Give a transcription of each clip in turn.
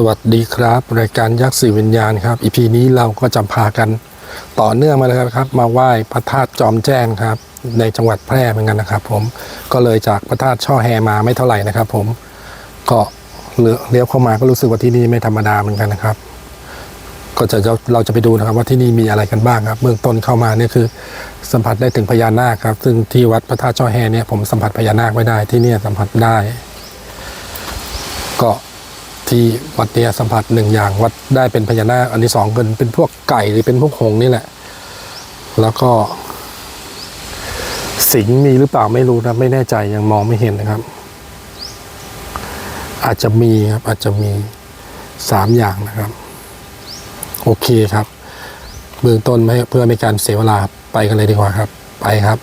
สวัสดีครับ รายการยักษ์สื่อวิญญาณครับอีพีนี้เราก็จะพากันต่อเนื่องมาเลยครับ มาไหว้พระธาตุจอมแจ้งครับ ในจังหวัดแพร่เหมือนกันนะครับ ผมก็เลยจากพระธาตุช่อแฮมาไม่เท่าไหร่นะครับ ผมก็เลี้ยวเข้ามาก็รู้สึกว่าที่นี่ไม่ธรรมดาเหมือนกันนะครับ ก็จะเราเราจะไปดูนะครับ ว่าที่นี่มีอะไรกันบ้างครับ เบื้องต้นเข้ามาเนี่ยคือ สัมผัสได้ถึงพญานาคครับ ซึ่งที่วัดพระธาตุช่อแฮเนี่ยผมสัมผัสพญานาคไม่ได้ที่นี่สัมผัสได้ ก็ ที่วัดเนี่ยสัมผัสหนึ่งอย่างวัดได้เป็นพญานาคอันที่สองเป็นเป็นพวกไก่หรือเป็นพวกหงนี่แหละ แล้วก็ สิงมีหรือเปล่าไม่รู้นะไม่แน่ใจยังมองไม่เห็นนะครับ อาจจะมีครับอาจจะมีสามอย่างนะครับ โอเคครับเบื้องต้นเพื่อไม่การเสียเวลาไปกันเลยดีกว่าครับ ไปครับ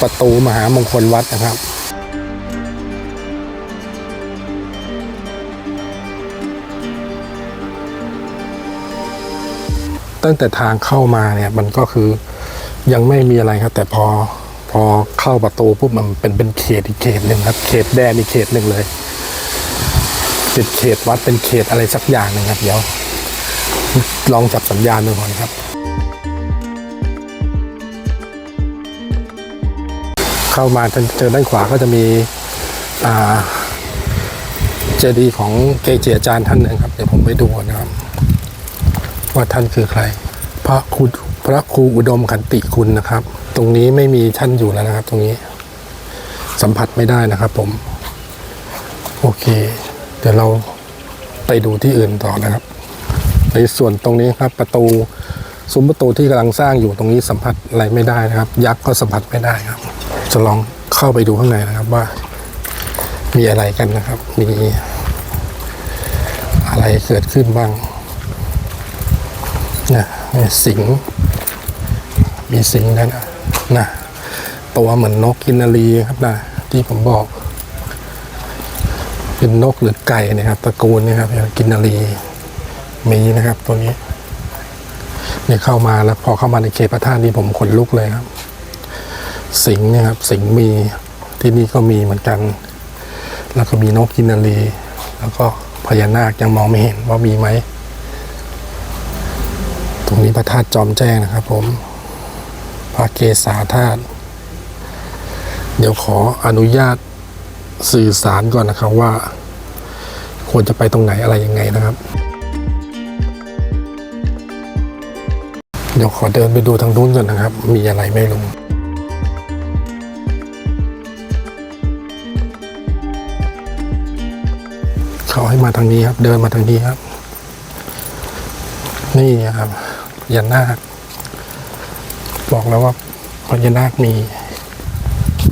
ประตูมหามงคลวัดนะครับตั้งแต่ทางเข้ามาเนี่ยมันก็คือยังไม่มีอะไรครับ แต่พอพอเข้าประตูปุ๊บมันเป็นเป็นเขตอีกเขตหนึ่งครับ เขตแดนอีกเขตหนึ่งเลยเป็นเขตวัดเป็นเขตอะไรสักอย่างหนึ่งครับ เดี๋ยว ลองจับสัญญาณดูก่อนครับ เข้ามาเจอด้านขวาก็จะมีเจดีย์ของเกจิอาจารย์ท่านหนึ่งครับ เดี๋ยวผมไปดูนะครับ ว่าท่านคือใคร พระครูพระครูอุดมขันติคุณนะครับ ตรงนี้ไม่มีท่านอยู่แล้วนะครับ ตรงนี้ สัมผัสไม่ได้นะครับ ผม โอเค เดี๋ยวเราไปดูที่อื่นต่อนะครับ ในส่วนตรงนี้ครับ ประตูซุ้มประตูที่กำลังสร้างอยู่ตรงนี้สัมผัสอะไรไม่ได้นะครับ ยักษ์ก็สัมผัสไม่ได้ครับ จะลองเข้าไปดูข้างในนะครับว่า มีอะไรกันนะครับ มีอะไรเกิดขึ้นบ้างนะมีสิง มีสิงห์นั่นะนะตัวเหมือนนกกินนารีครับนะที่ผมบอก เป็นนกหรือไก่นะครับตระกูลนะครับกินนารีมีนะครับตัวนี้เนี่ยเข้ามาแล้วพอเข้ามาในเขตพระธาตุนี้ผมขนลุกเลยครับ สิงห์เนี่ยครับ สิงห์มีที่นี่ก็มีเหมือนกัน แล้วก็มีนกกินารี แล้วก็พญานาคยังมองไม่เห็นว่ามีไหม ตรงนี้พระธาตุจอมแจ้งนะครับ ผมพระเกศาธาตุเดี๋ยวขออนุญาตสื่อสารก่อนนะครับว่า ควรจะไปตรงไหนอะไรยังไงนะครับ เดี๋ยวขอเดินไปดูทางนู้นก่อนนะครับ มีอะไรไม่รู้ เขาให้มาทางนี้ครับ เดินมาทางนี้ครับ นี่ครับพญานาคบอกแล้วว่าพญานาคมี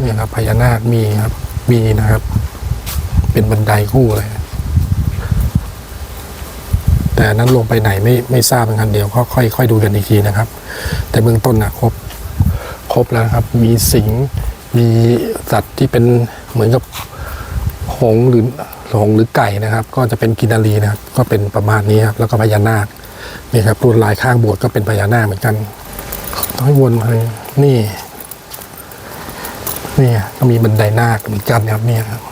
นี่ครับพญานาคมีครับ มีนะครับ เป็นบันไดคู่เลย แต่นั้นลงไปไหนไม่ไม่ทราบเหมือนกันเดียวก็ค่อยค่อยดูกันอีกทีนะครับ แต่เบื้องต้นนะครบครบแล้วครับ มีสิงมีสัตว์ที่เป็นเหมือนกับหงหรือ หงหรือไก่นะครับ ก็จะเป็นกินารีนะครับ ก็เป็นประมาณนี้ครับแล้วก็พญานาคนี่ครับรูปลายข้างโบสถ์ก็เป็นพญานาคเหมือนกันต้องให้วนมาเลยนี่นี่ก็มีบันไดนาคเหมือนกันนะครับเนี่ยครับ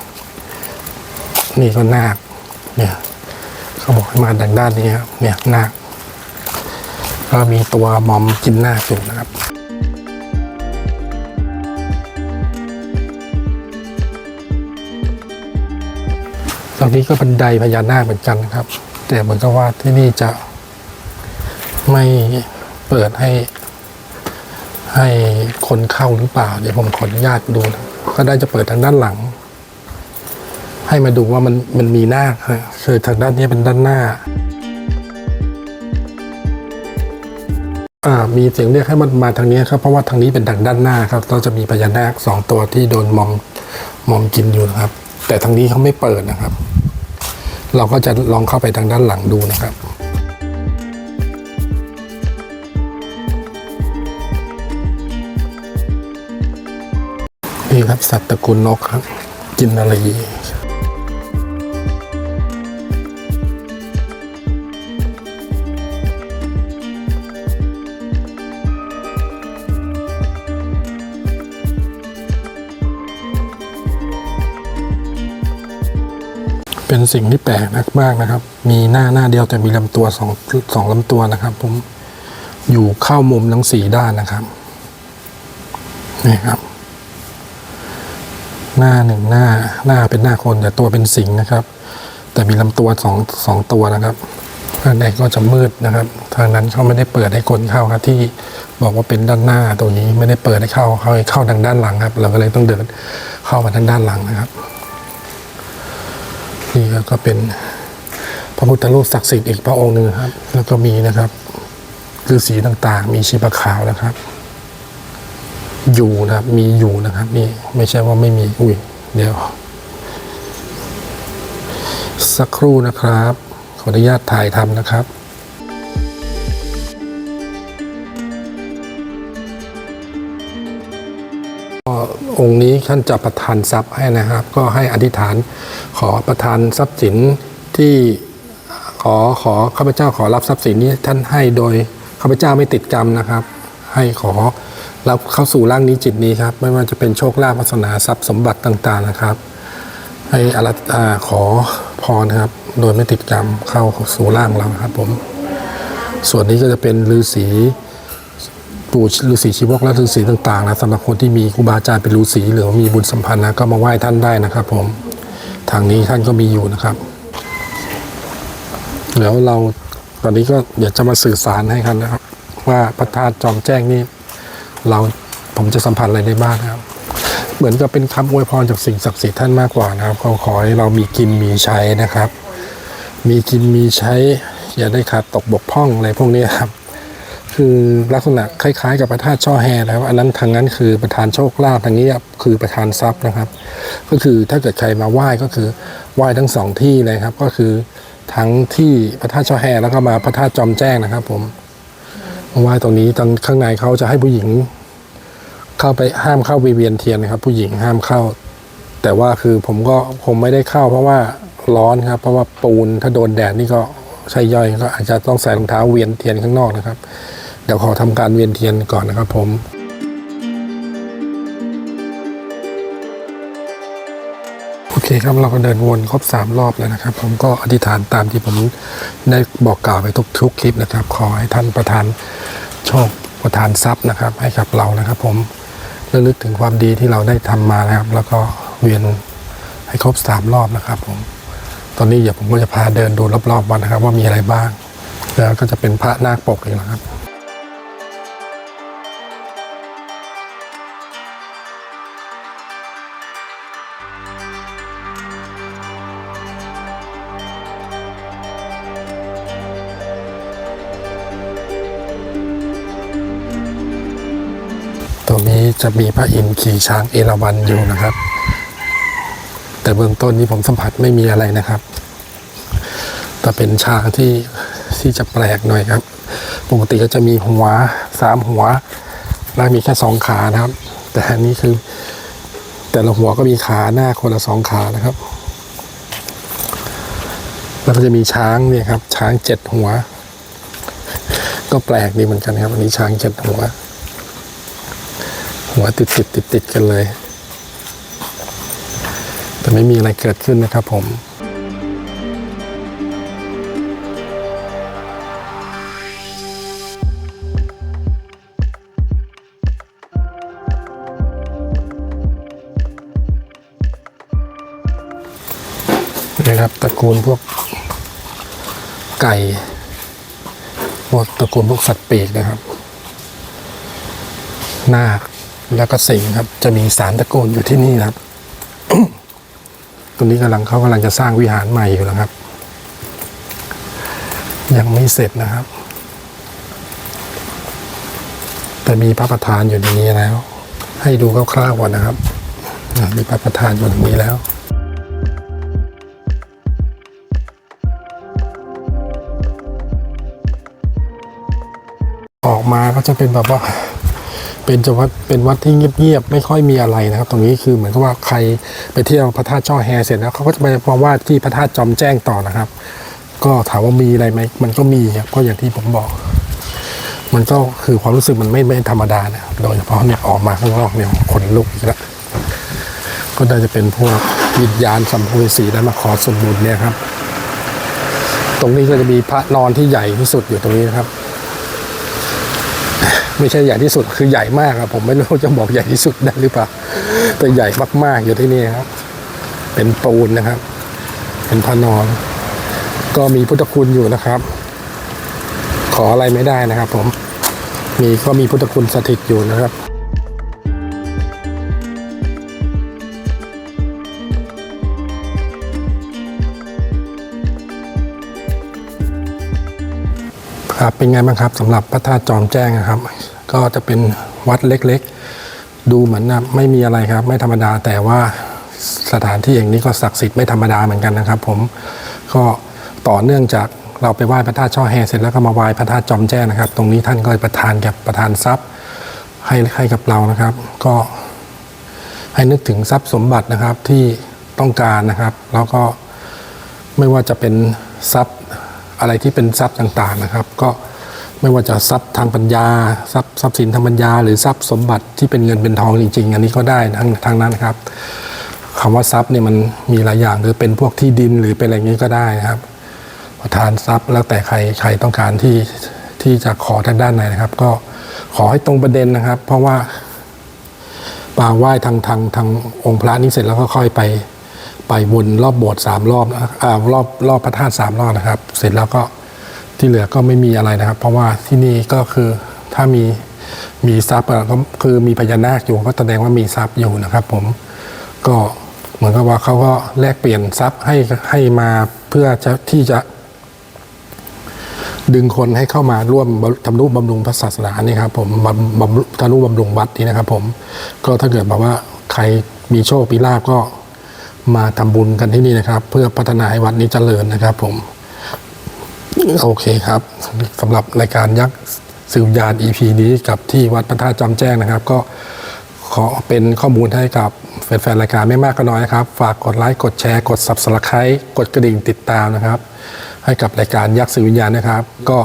นี่ก็นาคเนี่ยเขาบอกให้มาดังด้านนี้ครับเนี่ยนาคก็มีตัวมอมกินนาคอยู่นะครับ ตรงนี้ก็บันไดพญานาคเหมือนกันครับ แต่เหมือนกับว่าที่นี่จะไม่เปิดให้ ให้คนเข้าหรือเปล่า เดี๋ยวผมขออนุญาตดูนะก็ได้จะเปิดทางด้านหลัง ให้มาดูว่ามันมันมีหน้าคนะคือทางด้านนี้เป็นด้านหน้าอ่ามีเสียงเรียกให้มันมาทางนี้ครับเพราะว่าทางนี้เป็นทางด้านหน้าครับเราจะมีพญานาคสองตัวที่โดนมอมมอมกินอยู่นะครับ แต่ทางนี้เขาไม่เปิดนะครับ เราก็จะลองเข้าไปทางด้านหลังดูนะครับนี่ครับสัตว์ตระกูลนกครับ กินอะไร เป็นสิ่งที่แปลกมากนะครับ มีหน้าหน้าเดียวแต่มีลำตัวสองสองลำตัวนะครับ ผมอยู่เข้ามุมทั้งสี่ด้านนะครับนี่ครับ หน้าหนึ่งหน้าหน้าเป็นหน้าคนแต่ตัวเป็นสิงห์นะครับ แต่มีลำตัวสองสองตัวนะครับข้างในก็จะมืดนะครับ ทางนั้นเขาไม่ได้เปิดให้คนเข้าครับ ที่บอกว่าเป็นด้านหน้าตัวนี้ไม่ได้เปิดให้เข้าเขาเข้าทางด้านหลังครับ เราก็เลยต้องเดินเข้ามาทางด้านหลังนะครับ นี่ก็เป็นพระพุทธรูปศักดิ์สิทธิ์อีกพระองค์หนึ่งครับ แล้วก็มีนะครับคือสีต่างๆ มีชีพขาวนะครับ อยู่นะครับ มีอยู่นะครับ นี่ไม่ใช่ว่าไม่มี อุ้ยเดี๋ยว สักครู่นะครับ ขออนุญาตถ่ายทำนะครับ องค์นี้ท่านจะประทานทรัพย์ให้นะครับ ก็ให้อธิษฐานขอประทานทรัพย์สินที่ขอขอข้าพเจ้าขอรับทรัพย์สินนี้ท่านให้โดยข้าพเจ้าไม่ติดกรรมนะครับ ให้ขอรับเข้าสู่ร่างนี้จิตนี้ครับ ไม่ว่าจะเป็นโชคลาภวาสนาทรัพย์สมบัติต่างๆนะครับ ให้อารัตอาขอพรครับ โดยไม่ติดกรรมเข้าสู่ร่างเราครับผม ส่วนนี้ก็จะเป็นฤาษี ปู่ฤาษีชีวกและฤาษีต่างๆนะสำหรับคนที่มีครูบาอาจารย์เป็นฤาษีหรือมีบุญสัมพันธ์นะก็มาไหว้ท่านได้นะครับผมทางนี้ท่านก็มีอยู่นะครับแล้วเราตอนนี้ก็เดี๋ยวจะมาสื่อสารให้กันนะครับ ว่าพระธาตุจอมแจ้งนี่เราผมจะสัมผัสอะไรได้บ้างนะครับ เหมือนกับเป็นคำอวยพรจากสิ่งศักดิ์สิทธิ์ท่านมากกว่านะครับเขาขอให้เรามีกินมีใช้นะครับ มีกินมีใช้ อย่าได้ขาดตกบกพร่องอะไรพวกนี้ครับ คือลักษณะคล้ายๆ กับพระธาตุช่อแฮแล้วอันนั้นทางนั้นคือประธานโชคลาภทางนี้คือประธานทรัพย์นะครับ ก็คือถ้าเกิดใครมาไหว้ก็คือไหว้ทั้งสองที่เลยครับ ก็คือทั้งที่พระธาตุช่อแฮแล้วก็มาพระธาตุจอมแจ้งนะครับ ผมมาไหว้ตรงนี้ตรงข้างในเขาจะให้ผู้หญิง เข้าไปห้ามเข้าไปเวียนเทียนนะครับ ผู้หญิงห้ามเข้า แต่ว่าคือผมก็คงไม่ได้เข้า เพราะว่าร้อนครับ เพราะว่าปูนถ้าโดนแดดนี่ก็ใช่ย่อยก็อาจจะต้องใส่รองเท้าเวียนเทียนข้างนอกนะครับ เดี๋ยวขอทำการเวียนเทียนก่อนนะครับผมโอเคครับเราก็เดินวนครบสามรอบแล้วนะครับ ผมก็อธิษฐานตามที่ผมได้บอกกล่าวไปทุกทุกคลิปนะครับ ขอให้ท่านประทานโชคประทานทรัพย์นะครับ ให้กับเรานะครับ ผมระลึกถึงความดีที่เราได้ทำมานะครับ แล้วก็เวียนให้ครบสามรอบนะครับ ผม ตอนนี้เดี๋ยวผมก็จะพาเดินดูรอบๆวันนะครับ ว่ามีอะไรบ้าง แล้วก็จะเป็นพระนาคปกอีกนะครับ นี้จะมีพระอินทร์ขี่ช้างเอราวัณอยู่นะครับ แต่เบื้องต้นนี้ผมสัมผัสไม่มีอะไรนะครับ แต่เป็นช้างที่ที่จะแปลกหน่อยครับ ปกติก็จะมีหัวสามหัว แล้วมีแค่สองขานะครับ แต่อันนี้คือ แต่ละหัวก็มีขาหน้าคนละสองขานะครับ แล้วก็จะมีช้างเนี่ยครับ ช้างเจ็ดหัว ก็แปลกดีเหมือนกันครับอันนี้ช้างเจ็ดหัว หัวติดติดติดติดกันเลย แต่ไม่มีอะไรเกิดขึ้นนะครับผมนะครับตระกูลพวกไก่พวกตระกูลพวกสัตว์ปีกนะครับ นาค แล้วก็สิงครับ จะมีสารตระกูลอยู่ที่นี่ครับ ตรงนี้กำลังเขากำลังจะสร้างวิหารใหม่อยู่นะครับ ยังไม่เสร็จนะครับ แต่มีพระประธานอยู่ในนี้แล้ว ให้ดูคร่าวๆก่อนนะครับมีพระประธานอยู่ตรงนี้แล้วออกมาก็จะเป็นแบบว่า เป็นจวัดเป็นวัดที่เงียบๆไม่ค่อยมีอะไรนะครับ ตรงนี้คือเหมือนกับว่าใครไปเที่ยวพระธาตุช่อแฮเสร็จแล้วเขาก็จะไปมาว่าที่พระธาตุจอมแจ้งต่อนะครับ ก็ถามว่ามีอะไรไหมมันก็มีครับเพราะอย่างที่ผมบอก มันก็คือความรู้สึกมันไม่ไม่ธรรมดานะโดยเฉพาะเนี่ยออกมาข้างนอกเนี่ยขนลุกอีกแล้วก็ได้จะเป็นพวกวิญญาณสัมภเวสีได้มาขอส่วนบุญเนี่ยครับ ตรงนี้ก็จะมีพระนอนที่ใหญ่ที่สุดอยู่ตรงนี้นะครับ ไม่ใช่ใหญ่ที่สุดคือใหญ่มากครับผมไม่รู้จะบอกใหญ่ที่สุดได้หรือเปล่าแต่ใหญ่มากๆอยู่ที่นี่ครับ เป็นปูนนะครับ เป็นพระนอนก็มีพุทธคุณอยู่นะครับ ขออะไรไม่ได้นะครับ ผม มีก็มีพุทธคุณสถิตอยู่นะครับ ครับเป็นไงบ้างครับสำหรับพระธาตุจอมแจ้งนะครับ ก็จะเป็นวัดเล็กๆ ดูเหมือนนะไม่มีอะไรครับ ไม่ธรรมดาแต่ว่าสถานที่อย่างนี้ก็ศักดิ์สิทธิ์ไม่ธรรมดาเหมือนกันนะครับ ผมก็ต่อเนื่องจากเราไปไหว้พระธาตุช่อแฮเสร็จแล้วก็มาไหว้พระธาตุจอมแจ้งนะครับ ตรงนี้ท่านก็ประทานกับประทานทรัพย์ให้ให้กับเรานะครับ ก็ให้นึกถึงทรัพย์สมบัตินะครับที่ต้องการนะครับ แล้วก็ไม่ว่าจะเป็นทรัพย์ อะไรที่เป็นทรัพย์ต่างๆนะครับ ก็ไม่ว่าจะทรัพย์ทางปัญญาทรัพย์ทรัพย์สินทางปัญญา หรือทรัพย์สมบัติที่เป็นเงินเป็นทองจริง ๆ อันนี้ก็ได้ทั้งทางนั้นครับคำว่าทรัพย์เนี่ยมันมีหลายอย่างหรือเป็นพวกที่ดินหรือเป็นอะไรอย่างนี้ก็ได้นะครับ ประทานทรัพย์แล้วแต่ใครใครต้องการที่ที่จะขอทางด้านไหนนะครับ ก็ขอให้ตรงประเด็นนะครับ เพราะว่าปาไหว้ทางทางทางองค์พระนี้เสร็จแล้วก็ค่อยไป ไปวนรอบโบสถ์สามรอบนะอ่ารอบรอบพระธาตุสามรอบนะครับ เสร็จแล้วก็ที่เหลือก็ไม่มีอะไรนะครับ เพราะว่าที่นี่ก็คือถ้ามีมีทรัพย์ก็คือมีพญานาคอยู่ก็แสดงว่ามีทรัพย์อยู่นะครับ ผมก็เหมือนกับว่าเขาก็แลกเปลี่ยนทรัพย์ให้ให้มาเพื่อจะที่จะ ดึงคนให้เข้ามาร่วมทำนุบำรุงพระศาสนานี่ครับ ผมบำบำทำนุบำรุงวัดนี่นะครับ ผมก็ถ้าเกิดแบบว่าใครมีโชคมีลาภก็ มาทำบุญกันที่นี่นะครับ เพื่อพัฒนาให้วัดนี้เจริญนะครับผม โอเคครับสำหรับรายการยักษ์สืบยาน EP นี้กับที่วัดพระธาตุจำแจ้งนะครับ ก็ขอเป็นข้อมูลให้กับ แฟนๆรายการไม่มากก็น้อยนะครับ ฝากกดไลค์กดแชร์ กด Subscribe กดกระดิ่งติดตามนะครับ ให้กับรายการยักษ์สื่อวิญญาณนะครับ ก็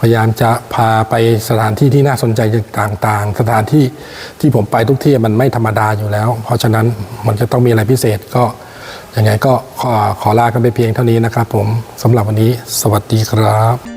พยายามจะพาไปสถานที่ที่น่าสนใจต่างๆ สถานที่ที่ผมไปทุกที่มันไม่ธรรมดาอยู่แล้ว เพราะฉะนั้นมันจะต้องมีอะไรพิเศษก็ยังไงก็ขอขอลากันไปเพียงเท่านี้นะครับ ผมสำหรับวันนี้ สวัสดีครับ